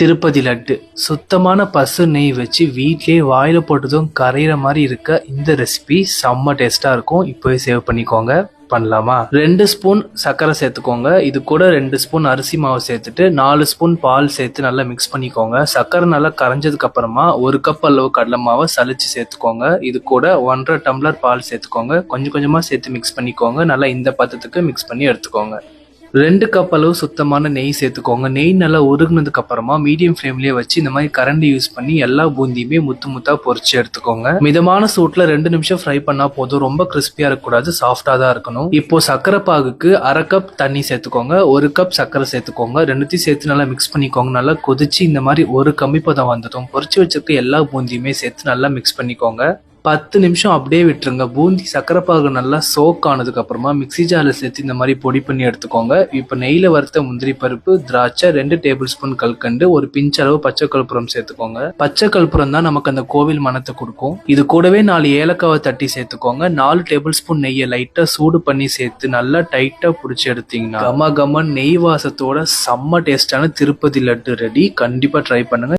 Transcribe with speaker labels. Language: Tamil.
Speaker 1: திருப்பதி லட்டு. சுத்தமான பசு நெய் வச்சு வீட்லேயே வாயில் போட்டதும் கரையிற மாதிரி இருக்க இந்த ரெசிபி செம்ம டேஸ்ட்டாக இருக்கும். இப்போவே சேவ் பண்ணிக்கோங்க. பண்ணலாமா? ரெண்டு ஸ்பூன் சர்க்கரை சேர்த்துக்கோங்க. இது கூட ரெண்டு ஸ்பூன் அரிசி மாவு சேர்த்துட்டு நாலு ஸ்பூன் பால் சேர்த்து நல்லா மிக்ஸ் பண்ணிக்கோங்க. சர்க்கரை நல்லா கரைஞ்சதுக்கு அப்புறமா ஒரு கப் அளவு கடலை மாவை சளிச்சு சேர்த்துக்கோங்க. இது கூட ஒன்றரை டம்ளர் பால் சேர்த்துக்கோங்க. கொஞ்சம் கொஞ்சமாக சேர்த்து மிக்ஸ் பண்ணிக்கோங்க. நல்லா இந்த பதத்துக்கு மிக்ஸ் பண்ணி எடுத்துக்கோங்க. ரெண்டு கப் அளவு சுத்தமான நெய் சேர்த்துக்கோங்க. நெய் நல்லா உருகுனதுக்கு அப்புறமா மீடியம் ஃப்ளேம்லயே வச்சு இந்த மாதிரி கரண்டி யூஸ் பண்ணி எல்லா பூந்தியுமே முத்து முத்தா பொறிச்சு எடுத்துக்கோங்க. மிதமான சூட்ல ரெண்டு நிமிஷம் ஃப்ரை பண்ணா போதும். ரொம்ப கிறிஸ்பியா இருக்கக்கூடாது சாஃப்டா தான் இருக்கணும். இப்போ சர்க்கரை பாகுக்கு அரை கப் தண்ணி சேர்த்துக்கோங்க. ஒரு கப் சர்க்கரை சேர்த்துக்கோங்க. ரெண்டுத்தையும் சேர்த்து நல்லா மிக்ஸ் பண்ணிக்கோங்க. நல்லா கொதிச்சு இந்த மாதிரி ஒரு கம்மி பதம் வந்ததும் பொறிச்சு வச்சிருக்க எல்லா பூந்தியுமே சேர்த்து நல்லா மிக்ஸ் பண்ணிக்கோங்க. பத்து நிமிஷம் அப்படியே விட்டுருங்க. பூந்தி சக்கரை பாகு நல்லா சோக் ஆனதுக்கப்புறமா மிக்சி மிக்ஸி ஜாரில் சேர்த்து இந்த மாதிரி பொடி பண்ணி எடுத்துக்கோங்க. இப்போ நெய்யில் வறுத்த முந்திரி பருப்பு திராட்சை ரெண்டு டேபிள் ஸ்பூன் கல்கண்டு ஒரு பிஞ்ச் அளவு பச்சை கற்பூரம் சேர்த்துக்கோங்க. பச்சை கற்பூரம் தான் நமக்கு அந்த கோவில் மனத்தை கொடுக்கும். இது கூடவே நாலு ஏலக்காவை தட்டி சேர்த்துக்கோங்க. நாலு டேபிள் ஸ்பூன் நெய்யை லைட்டாக சூடு பண்ணி சேர்த்து நல்லா டைட்டாக பிடிச்சி எடுத்தீங்கன்னா கம கம நெய் வாசத்தோட செம்ம டேஸ்டான திருப்பதி லட்டு ரெடி கண்டிப்பாக ட்ரை பண்ணுங்க.